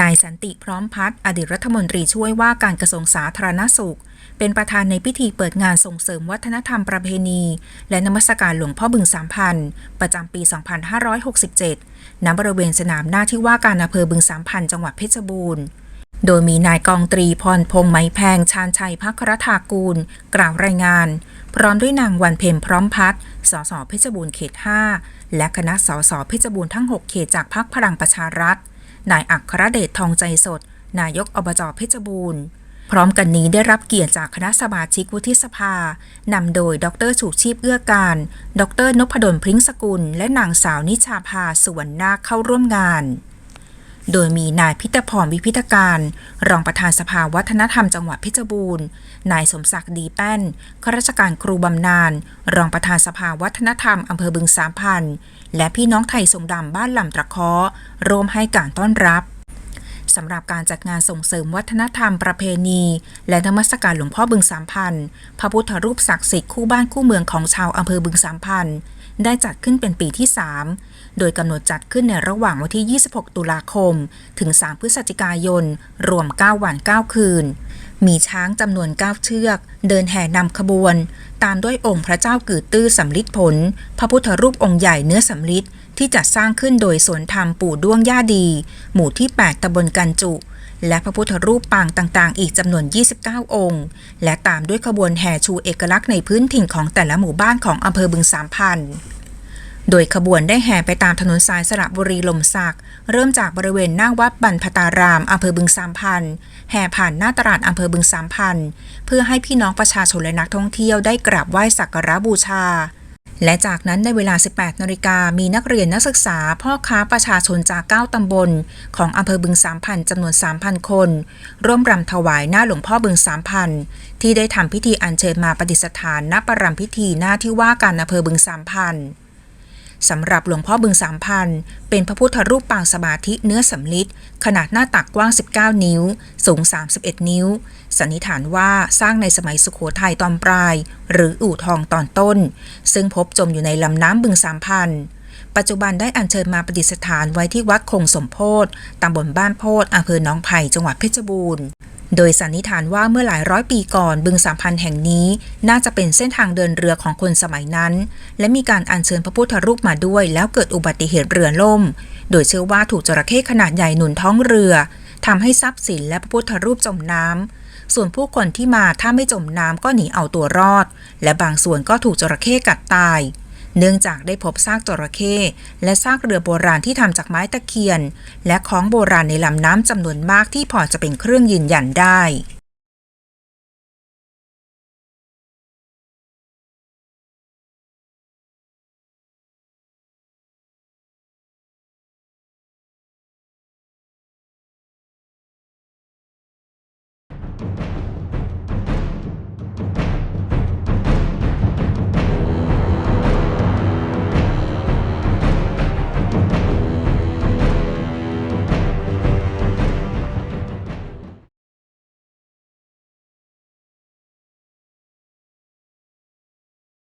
นายสันติพร้อมพัฒน์อดีตรัฐมนตรีช่วยว่าการกระทรวงสาธารณสุข เป็นประธานในพิธีเปิดงานส่งเสริมวัฒนธรรมประเพณี และนมัสการหลวงพ่อบึงสามพันประจำปี 2567 ณ บริเวณสนามหน้าที่ว่าการอำเภอบึงสามพันจังหวัดเพชรบูรณ์โดยมีนายกองตรีพรพงษ์ไหมแพงชาญชัยพักรธากูล กล่าวรายงาน พร้อมด้วยนางวันเพ็ญพร้อมพัฒน์สสเพชรบูรณ์เขต 5 และคณะสสเพชรบูรณ์ทั้ง 6 เขตจากพรรคพลังประชารัฐ นายอัครเดชทองใจสด นายกอบจเพชรบูรณ์ พร้อมกันนี้ได้รับเกียรติจากคณะสมาชิกวุฒิสภา นำโดย ดรสุชีพเอื้อการ ดรนพดลพริ้งสกุล และนางสาวนิชาภาสุวรรณนาเข้าร่วมงาน โดยมีนายพิตพรวิพิธการ รองประธานสภาวัฒนธรรมจังหวัดเพชรบูรณ์ นายสมศักดิ์ดีแป้นข้าราชการครูบำนาญ รองประธานสภาวัฒนธรรมอำเภอบึงสามพัน และพี่น้องไทยทรงดำบ้านลำตะเคาะร่วมให้การต้อนรับ สำหรับการจัดงานส่งเสริมวัฒนธรรมประเพณี และนมัสการหลวงพ่อบึงสามพันพระพุทธรูปศักดิ์สิทธิ์คู่บ้านคู่เมืองของชาวอำเภอบึงสามพันได้จัดขึ้นเป็นปีที่ 3 โดยกำหนดจัดขึ้นในระหว่างวันที่ 26 ตุลาคม ถึง 3 พฤศจิกายน รวม 9 วัน 9 คืน มีช้างจำนวน 9 เชือก เดินแห่นำขบวน ตามด้วยองค์พระเจ้ากือตื้อสำลิดผล พระพุทธรูปองค์ใหญ่เนื้อสำลิด ที่จัดสร้างขึ้นโดยสวนธรรมปู่ด้วงย่าดี หมู่ที่ 8ตำบลกันจุ และพระพุทธรูปปางต่างๆ อีกจำนวน 29 องค์ และตามด้วยขบวนแห่ชูเอกลักษณ์ในพื้นถิ่นของแต่ละหมู่บ้านของอำเภอบึงสามพันโดยขบวนได้แห่ไปตามถนนสายสระบุรีลมสักเริ่มจากบริเวณหน้าวัดบรรพตารามอำเภอบึงสามพันแห่ผ่านหน้าตลาดอำเภอบึงสามพันเพื่อให้พี่น้องประชาชนและนักท่องเที่ยวได้กราบไหว้สักการะบูชา และจากนั้นในเวลา 18 นาฬิกามีนักเรียนนักศึกษา พ่อค้าประชาชนจาก 9 ตำบล ของอำเภอบึงสามพันจำนวน 3,000 คน ร่วมรำถวายหน้าหลวงพ่อบึงสามพันที่ได้ทำพิธีอัญเชิญมาประดิษฐานณประรำพิธีหน้าที่ว่าการอำเภอบึงสามพัน สำหรับหลวงพ่อบึงสามพันเป็นพระพุทธรูปปางสมาธิเนื้อสำลิดขนาดหน้าตักกว้าง 19 นิ้ว สูง 31 นิ้ว สันนิษฐานว่าสร้างในสมัยสุขโขทัยตอนปลาย หรืออู่ทองตอนต้น ซึ่งพบจมอยู่ในลำน้ำบึงสามพันปัจจุบันได้อัญเชิญมาประดิษฐานไว้ที่วัดคงสมโพธิตำบลบ้านโพธอำเภอหนองไผ่จังหวัดเพชรบูรณ์ โดยสันนิษฐานว่าเมื่อหลายร้อยปีก่อนบึงสามพันแห่งนี้ น่าจะเป็นเส้นทางเดินเรือของคนสมัยนั้น และมีการอัญเชิญพระพุทธรูปมาด้วย แล้วเกิดอุบัติเหตุเรือล่ม โดยเชื่อว่าถูกจระเข้ขนาดใหญ่หนุนท้องเรือทำให้ทรัพย์สินและพระพุทธรูปจมน้ำส่วนผู้คนที่มาถ้าไม่จมน้ำก็หนีเอาตัวรอด และบางส่วนก็ถูกจระเข้กัดตาย เนื่องจากได้พบซากจระเข้และซากเรือโบราณที่ทำจากไม้ตะเคียน และของโบราณในลำน้ำจำนวนมากที่พอจะเป็นเครื่องยืนยันได้